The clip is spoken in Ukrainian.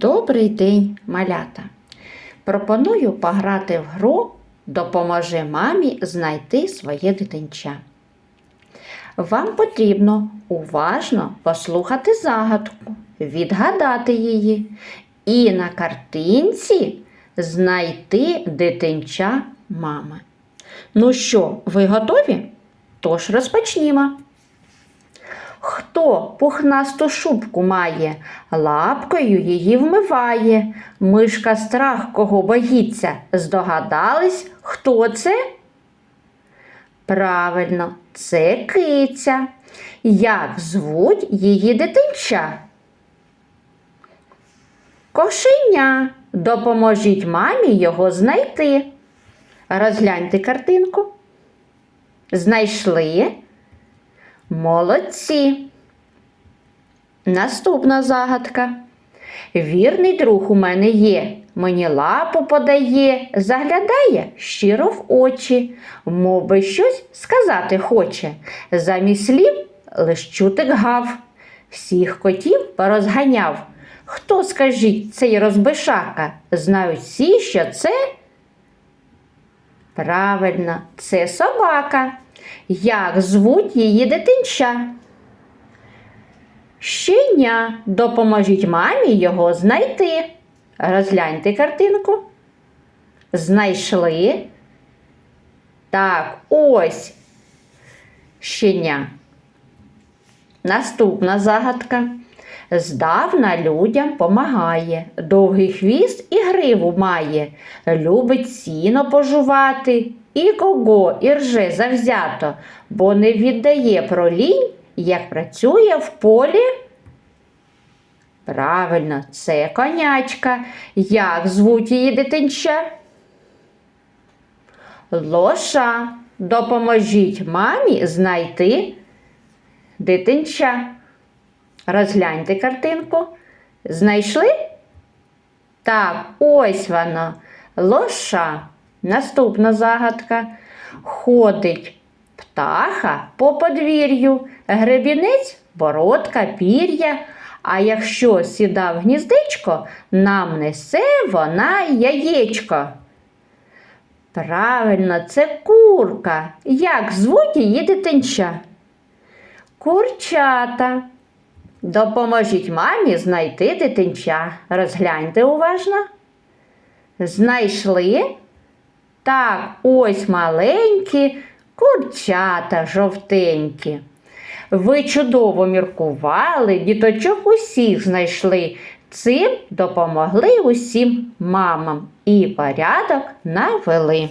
Добрий день, малята! Пропоную пограти в гру Допоможи мамі знайти своє дитинча. Вам потрібно уважно послухати загадку, відгадати її і на картинці знайти дитинча мами. Ну що, ви готові? Тож розпочнімо. Хто пухнасту шубку має, лапкою її вмиває. Мишка страх кого боїться. Здогадались, хто це? Правильно, це киця. Як звуть її дитинча? Кошеня. Допоможіть мамі його знайти. Розгляньте картинку. Знайшли. Молодці. Наступна загадка. Вірний друг у мене є, мені лапу подає, заглядає щиро в очі, мов би щось сказати хоче. Замість слів лиш чутик гав. Всіх котів порозганяв. Хто, скажіть, цей розбишака? Знають всі, що це? Правильно, це собака. Як звуть її дитинча? Щеня. Допоможіть мамі його знайти. Розгляньте картинку. Знайшли. Так, ось щеня. Наступна загадка. Здавна людям помагає, довгий хвіст і гриву має, любить сіно пожувати, і кого і рже завзято, бо не віддає про лінь, як працює в полі. Правильно, це конячка. Як звуть її дитинча? Лоша. Допоможіть мамі знайти дитинча. Розгляньте картинку. Знайшли? Так, ось воно. Лоша. Наступна загадка. Ходить птаха по подвір'ю, гребінець, бородка, пір'я. А якщо сіда в гніздечко, нам несе вона яєчко. Правильно, це курка. Як звуть її дитинча? Курчата. Допоможіть мамі знайти дитинча. Розгляньте уважно. Знайшли? Так, ось маленькі курчата жовтенькі. Ви чудово міркували, діточок усіх знайшли. Цим допомогли усім мамам і порядок навели.